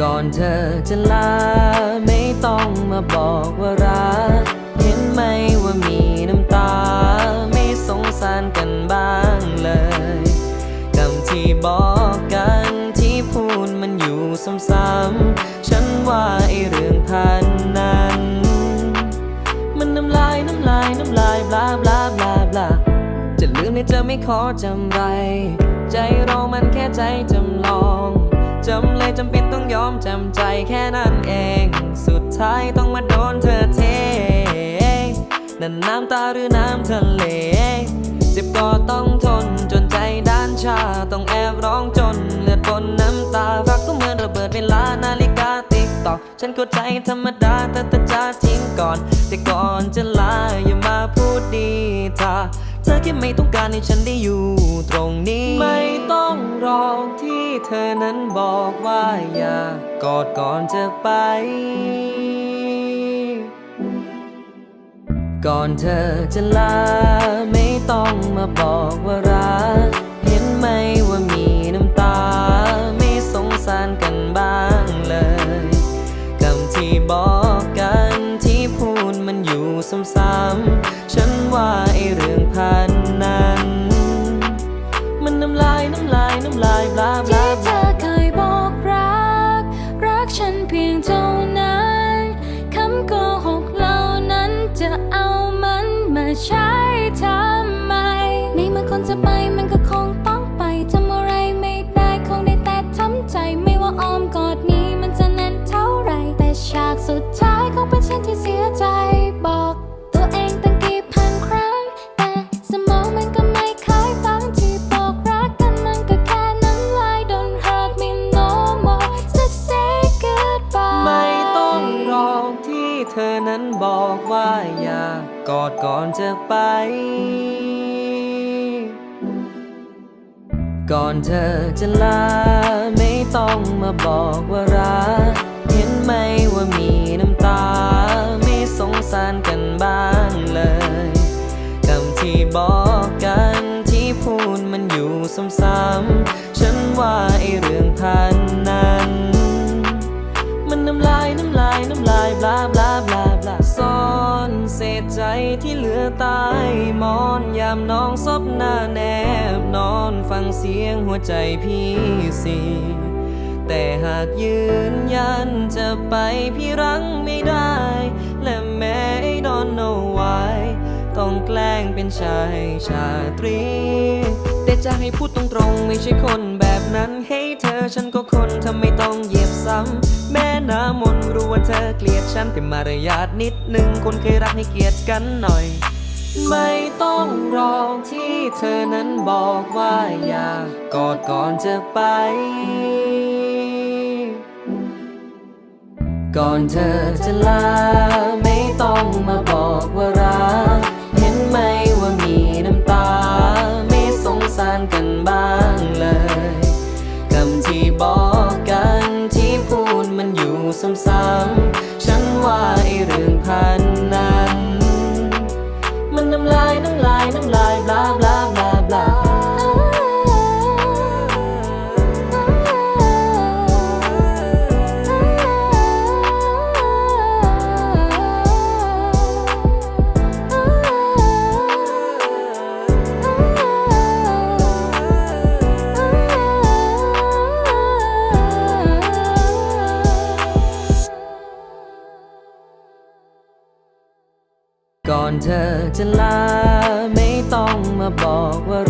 ก่อนเธอจะลา ไม่ต้องมาบอกว่ารัก เห็นไหมว่ามีน้ำตา ไม่สงสารกันบ้างเลยคำที่บอกกันที่พูดมันอยู่ซ้ำๆฉันว่าไอเรื่องพันนั้น มันน้ำลายน้ำลายน้ำลายบลาบลาบลาบลาจะลืมในเธอไม่ขอจำไร ใจเรามันแค่ใจจำลอง จำเลยจำเป็นต้องยอมจำใจแค่นั้นเอง สุดท้ายต้องมาโดนเธอเทนั่นน้ำตาหรือน้ำทะเลเจ็บก็ต้องทนจนใจด้านชา ต้องแอบร้องจนเลือดปนน้ำตารักก็เหมือนระเบิดเวลานาฬิกาติ๊กตอก ฉันเข้าใจธรรมดาแต่แต่จะทิ้งก่อน แต่ก่อนจะลาอย่ามาพูดดีถ้าเธอแค่ไม่ต้องการให้ฉันได้อยู่ตรงนี้ ไม่ต้องรอที่ เธอนั้นบอกว่าอย่ากอดก่อนจะไป ก่อนเธอจะลา ไม่ต้องมาบอกว่ารัก เพียงเท่านั้นคำโกหกเหล่านั้นจะเอามันมาใช้ทำไมในเมื่อคนจะไปมันก็คงต้องไปทำอะไรไม่ได้คงได้แต่ทำใจ ไม่ว่าอ้อมกอดนี้มันจะแน่นเท่าไรแต่ฉากสุดท้ายคงเป็นฉันที่เสียใจ บอกว่าอยากกอดก่อนจะไป ก่อนเธอจะลา ไม่ต้องมาบอกว่ารักเห็นไหมว่ามีน้ำตา ไม่สงสารกันบ้างเลยคำที่บอกกันที่พูดมันอยู่ซ้ำๆฉันว่าไอเรื่องพันนั้น มันน้ำลายน้ำลายน้ำลายบลาบลาบลา ที่เหลือตายมอนยามน้องซบหน้าแนบนอนฟังเสียงหัวใจพี่สีแต่หากยืนยันจะไปพี่รังไม่ได้ แกล้งเป็นชายชาตรี แต่จะให้พูดตรงๆ ไม่ใช่คนแบบนั้น ให้เธอฉันก็คนทำไม่ต้องเหยียบซ้ำ แม่น้ำมนต์รู้ว่าเธอเกลียดฉันแต่มารยาทนิดนึง คนเคยรักให้เกียรติกันหน่อย ไม่ต้องรอที่เธอนั้นบอกว่าอย่ากอดก่อนจะไปก่อนเธอจะลา ไม่ต้องมาบอกว่ารัก ซ้ำๆฉันว่าไอเรื่องพัน ก่อนเธอจะลาไม่ต้องมาบอกว่า